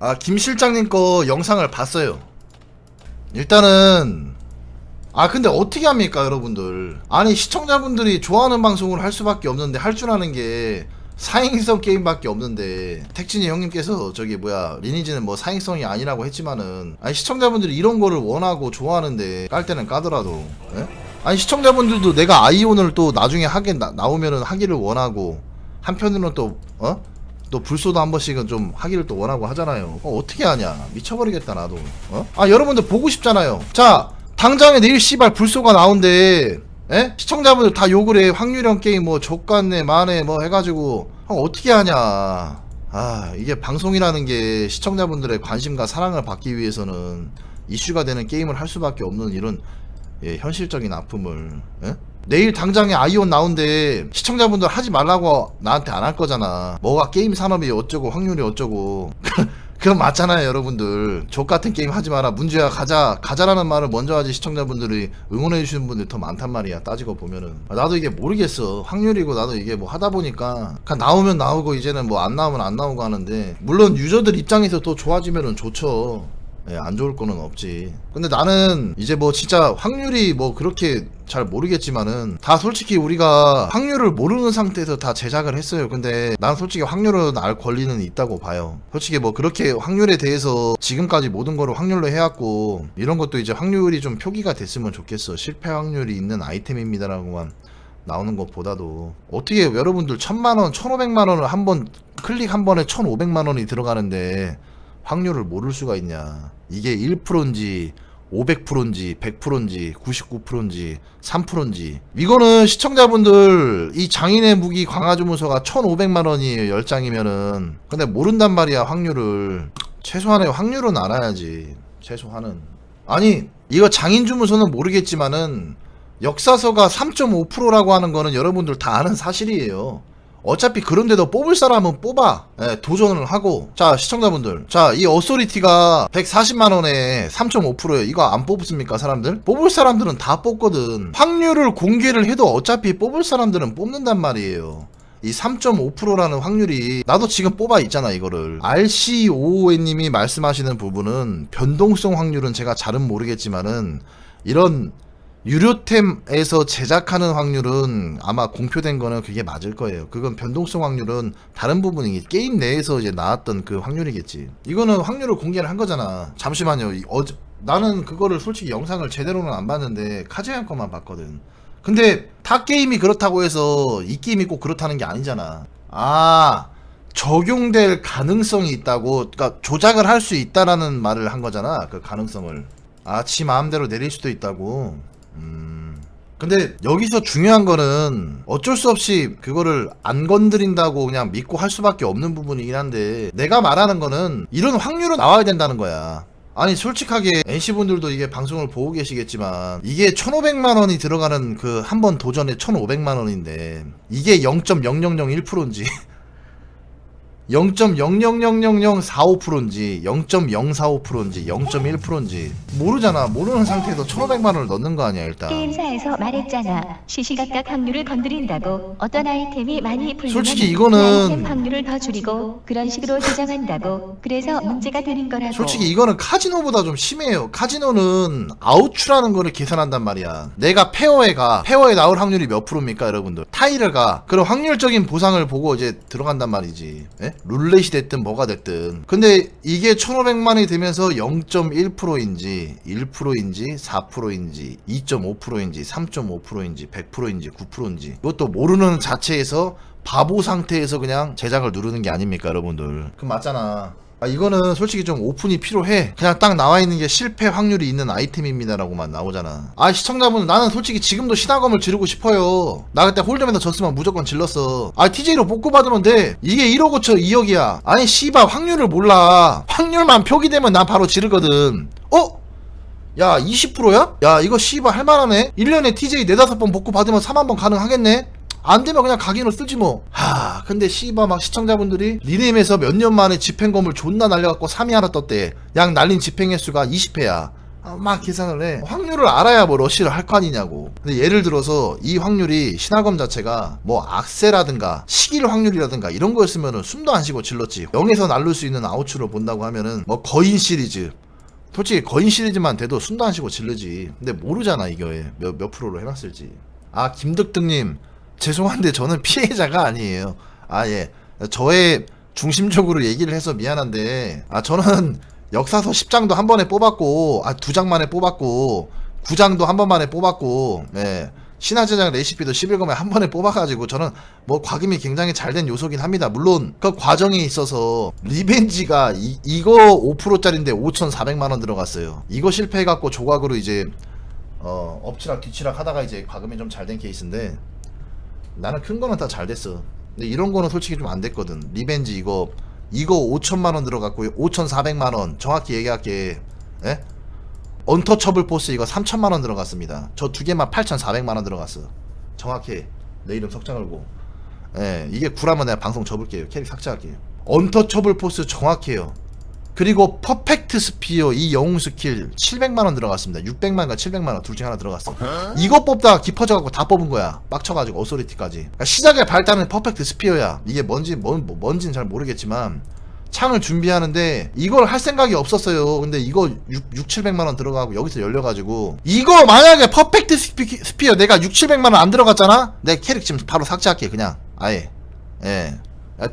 아, 김 실장님 거 영상을 봤어요. 일단은 아 근데 어떻게 합니까 여러분들 아니 시청자분들이 좋아하는 방송을 할 수밖에 없는데 할 줄 아는 게 사행성 게임밖에 없는데 택진이 형님께서 저기 뭐야 리니지는 뭐 사행성이 아니라고 했지만은 아니 시청자분들이 이런 거를 원하고 좋아하는데 깔 때는 까더라도 예? 아니 시청자분들도 내가 아이온을 또 나중에 하게 나, 나오면은 하기를 원하고 한편으로는 또 어? 또 불소도 한 번씩은 좀 하기를 또 원하고 하잖아요. 어, 어떻게 하냐? 미쳐버리겠다 나도. 어? 아 여러분들 보고 싶잖아요. 자 당장에 내일 씨발 불소가 나온대. 에? 시청자분들 다 욕을 해. 확률형 게임 뭐 족같네 만에 뭐 해가지고 어, 어떻게 하냐? 아 이게 방송이라는 게 시청자분들의 관심과 사랑을 받기 위해서는 이슈가 되는 게임을 할 수밖에 없는 이런 예, 현실적인 아픔을 예? 내일 당장에 아이온 나온대. 시청자분들 하지 말라고 나한테 안 할 거잖아. 뭐가 게임 산업이 어쩌고 확률이 어쩌고. 그건 맞잖아요 여러분들. 족 같은 게임 하지 마라. 문제야 가자. 가자라는 말을 먼저 하지 시청자분들이 응원해 주시는 분들이 더 많단 말이야 따지고 보면은. 아, 나도 이게 모르겠어. 확률이고 나도 이게 뭐 하다 보니까. 그냥 나오면 나오고 이제는 뭐 안 나오면 안 나오고 하는데. 물론 유저들 입장에서 또 좋아지면은 좋죠 예, 안 좋을 거는 없지. 근데 나는 이제 뭐 진짜 확률이 뭐 그렇게 잘 모르겠지만은 다 솔직히 우리가 확률을 모르는 상태에서 다 제작을 했어요. 근데 난 솔직히 확률은 알 권리는 있다고 봐요. 솔직히 뭐 그렇게 확률에 대해서 지금까지 모든 거를 확률로 해왔고 이런 것도 이제 확률이 좀 표기가 됐으면 좋겠어. 실패 확률이 있는 아이템입니다라고만 나오는 것보다도 어떻게 여러분들 천만 원, 천오백만 원을 한 번 클릭 한 번에 천오백만 원이 들어가는데 확률을 모를 수가 있냐. 이게 1%인지 500%인지 100%인지 99%인지 3%인지. 이거는 시청자분들 이 장인의 무기 광화주문서가 1500만 원이에요 10장이면은 근데 모른단 말이야 확률을. 최소한의 확률은 알아야지 최소한은. 아니 이거 장인 주문서는 모르겠지만은 역사서가 3.5%라고 하는 거는 여러분들 다 아는 사실이에요 어차피 그런데도 뽑을 사람은 뽑아. 예, 도전을 하고. 자 시청자분들. 자 이 어소리티가 140만원에 3.5%예요 이거 안 뽑습니까 사람들? 뽑을 사람들은 다 뽑거든. 확률을 공개를 해도 어차피 뽑을 사람들은 뽑는단 말이에요. 이 3.5%라는 확률이 나도 지금 뽑아 있잖아 이거를. RC55님이 말씀하시는 부분은 변동성 확률은 제가 잘은 모르겠지만은 이런 유료템에서 제작하는 확률은 아마 공표된 거는 그게 맞을 거예요. 그건 변동성 확률은 다른 부분이 게임 내에서 이제 나왔던 그 확률이겠지. 이거는 확률을 공개를 한 거잖아. 잠시만요. 이 어제 나는 그거를 솔직히 영상을 제대로는 안 봤는데 카즈양 거만 봤거든. 근데 타 게임이 그렇다고 해서 이 게임이 꼭 그렇다는 게 아니잖아. 아 적용될 가능성이 있다고, 그러니까 조작을 할 수 있다라는 말을 한 거잖아. 그 가능성을. 아, 지 마음대로 내릴 수도 있다고. 음. 근데 여기서 중요한 거는 어쩔 수 없이 그거를 안 건드린다고 그냥 믿고 할 수밖에 없는 부분이긴 한데 내가 말하는 거는 이런 확률은 나와야 된다는 거야. 아니 솔직하게 NC분들도 이게 방송을 보고 계시겠지만 이게 1500만 원이 들어가는 그 한 번 도전에 1500만 원인데 이게 0.0001%인지 0.000045%인지 0.045%인지 0.1%인지 모르잖아 모르는 상태에서 1500만 원을 넣는 거 아니야 일단 게임사에서 말했잖아. 시시각각 확률을 건드린다고 어떤 아이템이 많이 풀리면 솔직히 그 이거는- 아이템 확률을 더 줄이고 그런 식으로 조정한다고. 그래서 문제가 되는 거라고. 솔직히 이거는 카지노보다 좀 심해요. 카지노는 아웃추라는 거를 계산한단 말이야. 내가 페어에 가. 페어에 나올 확률이 몇 프로입니까, 여러분들? 타이를 가. 그런 확률적인 보상을 보고 이제 들어간단 말이지. 예? 룰렛이 됐든 뭐가 됐든. 근데 이게 1500만이 되면서 0.1%인지, 1%인지, 4%인지, 2.5%인지, 3.5%인지, 100%인지, 9%인지. 이것도 모르는 자체에서 바보 상태에서 그냥 제작을 누르는 게 아닙니까, 여러분들? 그럼 맞잖아. 아 이거는 솔직히 좀 오픈이 필요해. 그냥 딱 나와 있는 게 실패 확률이 있는 아이템입니다라고만 나오잖아. 아 시청자분 나는 솔직히 지금도 신화검을 지르고 싶어요. 나 그때 홀드면서 졌으면 무조건 질렀어. 아 TJ로 복구 받으면 돼. 이게 1억 5천 2억이야. 아니 씨발 확률을 몰라. 확률만 표기되면 난 바로 지르거든. 어? 야 20%야? 야 이거 씨발 할만하네. 1년에 TJ 4, 5번 복구 받으면 3만번 가능하겠네 안 되면 그냥 각인으로 쓰지 뭐. 하, 근데 씨바 막 시청자분들이 리네임에서 몇 년 만에 집행검을 존나 날려갖고 3위 하나 떴대. 양 날린 집행 횟수가 20회야. 아, 막 계산을 해. 확률을 알아야 뭐 러쉬를 할 거 아니냐고. 근데 예를 들어서 이 확률이 신화검 자체가 뭐 악세라든가 시길 확률이라든가 이런 거였으면은 숨도 안 쉬고 질렀지. 0에서 날릴 수 있는 아웃추로 본다고 하면은 뭐 거인 시리즈. 솔직히 거인 시리즈만 돼도 숨도 안 쉬고 질르지. 근데 모르잖아 이거에 몇, 몇 프로로 해놨을지. 아 김득득님 죄송한데 저는 피해자가 아니에요. 아 예. 저의 중심적으로 얘기를 해서 미안한데 아 저는 역사서 10장도 한 번에 뽑았고 아 두 장 만에 뽑았고 9장도 한 번 만에 뽑았고 예. 신화제작 레시피도 11검에 한 번에 뽑아가지고 저는 뭐 과금이 굉장히 잘 된 요소긴 합니다. 물론 그 과정에 있어서 리벤지가 이, 이거 5%짜리인데 5,400만원 들어갔어요. 이거 실패해갖고 조각으로 이제 어 엎치락 뒤치락 하다가 이제 과금이 좀 잘 된 케이스인데 나는 큰 거는 다 잘 됐어. 근데 이런 거는 솔직히 좀 안 됐거든. 리벤지 이거 이거 5천만 원 들어갔고 5,400만 원 정확히 얘기할게. 예? 언터처블 포스 이거 3천만 원 들어갔습니다. 저 두 개만 8,400만 원 들어갔어. 정확히 내 이름 석자 걸고. 예, 이게 구라면 내가 방송 접을게요. 캐릭 삭제할게요. 언터처블 포스 정확해요. 그리고 퍼펙트 스피어 이 영웅 스킬 700만 원 들어갔습니다. 600만과 700만 원 둘 중에 하나 들어갔어. 이거 뽑다가 깊어져갖고 다 뽑은 거야. 빡쳐가지고 어소리티까지. 그러니까 시작의 발단은 퍼펙트 스피어야. 이게 뭔지 뭔 뭐- 뭔지는 잘 모르겠지만 창을 준비하는데 이걸 할 생각이 없었어요. 근데 이거 6, 6 700만 원 들어가고 여기서 열려가지고 이거 만약에 퍼펙트 스피, 스피어 내가 6, 700만 원 안 들어갔잖아? 내 캐릭 지금 바로 삭제할게 그냥 아예. 예.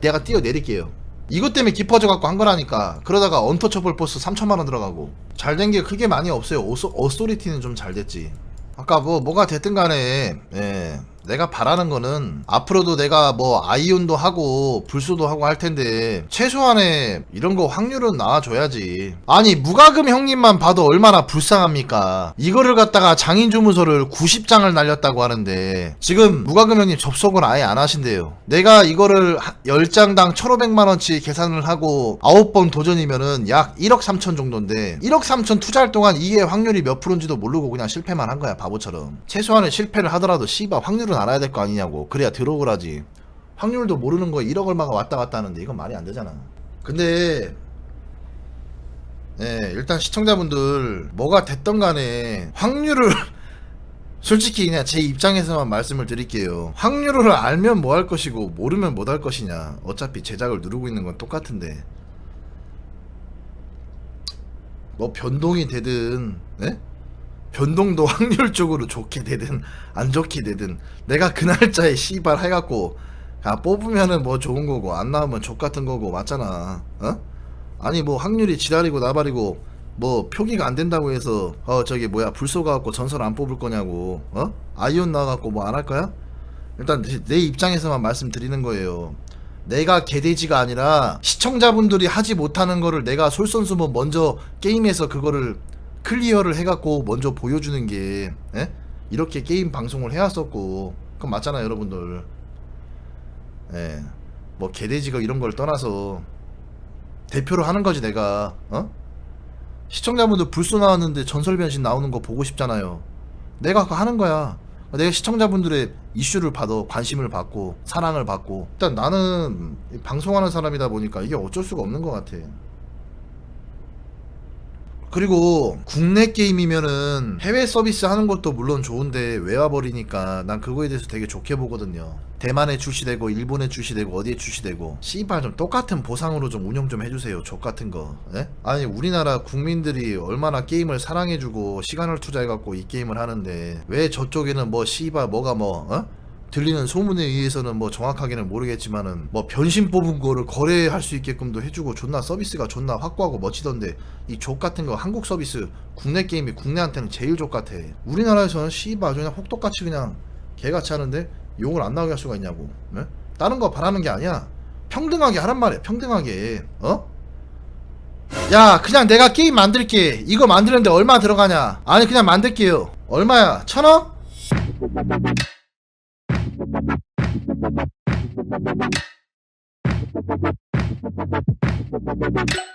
내가 뛰어내릴게요. 이것 때문에 깊어져 갖고 한 거라니까. 그러다가 언터처블 보스 3천만 원 들어가고. 잘 된 게 크게 많이 없어요. 어소, 어소리티는 좀 잘 됐지. 아까 뭐 뭐가 됐든 간에 예. 내가 바라는 거는 앞으로도 내가 뭐 아이온도 하고 불소도 하고 할 텐데 최소한의 이런 거 확률은 나와줘야지. 아니 무가금 형님만 봐도 얼마나 불쌍합니까? 이거를 갖다가 장인 주문서를 90장을 날렸다고 하는데 지금 무가금 형님 접속을 아예 안 하신대요. 내가 이거를 10장당 1500만 원치 계산을 하고 9번 도전이면은 약 1억 3천 정도인데 1억 3천 투자할 동안 이게 확률이 몇 프로인지도 모르고 그냥 실패만 한 거야 바보처럼. 최소한의 실패를 하더라도 씨발 확률은 알아야 될 거 아니냐고 그래야 들어오걸 하지 확률도 모르는 거에 1억 얼마가 왔다 갔다 하는데 이건 말이 안 되잖아 근데 네, 일단 시청자분들 뭐가 됐던 간에 확률을 솔직히 그냥 제 입장에서만 말씀을 드릴게요. 확률을 알면 뭐 할 것이고 모르면 못 할 것이냐. 어차피 제작을 누르고 있는 건 똑같은데. 뭐 변동이 되든, 네? 변동도 확률적으로 좋게 되든 안 좋게 되든 내가 그 날짜에 씨발 해갖고 아 뽑으면은 뭐 좋은 거고 안 나오면 족 같은 거고 맞잖아. 어? 아니 뭐 확률이 지랄이고 나발이고 뭐 표기가 안 된다고 해서 어 저기 뭐야 불쏘 가 갖고 전설 안 뽑을 거냐고 어 아이온 나와갖고 뭐 안 할 거야? 일단 내, 내 입장에서만 말씀드리는 거예요. 내가 개돼지가 아니라 시청자분들이 하지 못하는 거를 내가 솔선수범 먼저 게임에서 그거를 클리어를 해갖고 먼저 보여주는 게 에? 이렇게 게임 방송을 해왔었고 그건 맞잖아요 여러분들. 예. 뭐 개돼지가 이런 걸 떠나서 대표로 하는 거지 내가 어? 시청자분들 불소 나왔는데 전설 변신 나오는 거 보고 싶잖아요. 내가 그거 하는 거야. 내가 시청자분들의 이슈를 받아 관심을 받고 사랑을 받고 일단 나는 이 방송하는 사람이다 보니까 이게 어쩔 수가 없는 것 같아. 그리고 국내 게임이면은 해외 서비스 하는 것도 물론 좋은데 왜 와버리니까 난 그거에 대해서 되게 좋게 보거든요. 대만에 출시되고 일본에 출시되고 어디에 출시되고 씨발 좀 똑같은 보상으로 좀 운영 좀 해주세요. 족 같은 거. 예? 아니 우리나라 국민들이 얼마나 게임을 사랑해주고 시간을 투자해갖고 이 게임을 하는데 왜 저쪽에는 뭐 씨발 뭐가 뭐 어? 들리는 소문에 의해서는 뭐 정확하게는 모르겠지만은 뭐 변신 뽑은 거를 거래할 수 있게끔도 해주고 존나 서비스가 존나 확고하고 멋지던데 이 족 같은 거 한국 서비스 국내 게임이 국내한테는 제일 족 같아. 우리나라에서는 아주 그냥 혹독같이 그냥 개같이 하는데 욕을 안 나오게 할 수가 있냐고. 네? 다른 거 바라는 게 아니야. 평등하게 하란 말이야 평등하게. 어? 야 그냥 내가 게임 만들게. 이거 만드는데 얼마 들어가냐? 아니 그냥 만들게요. 얼마야? 천원? Thank you.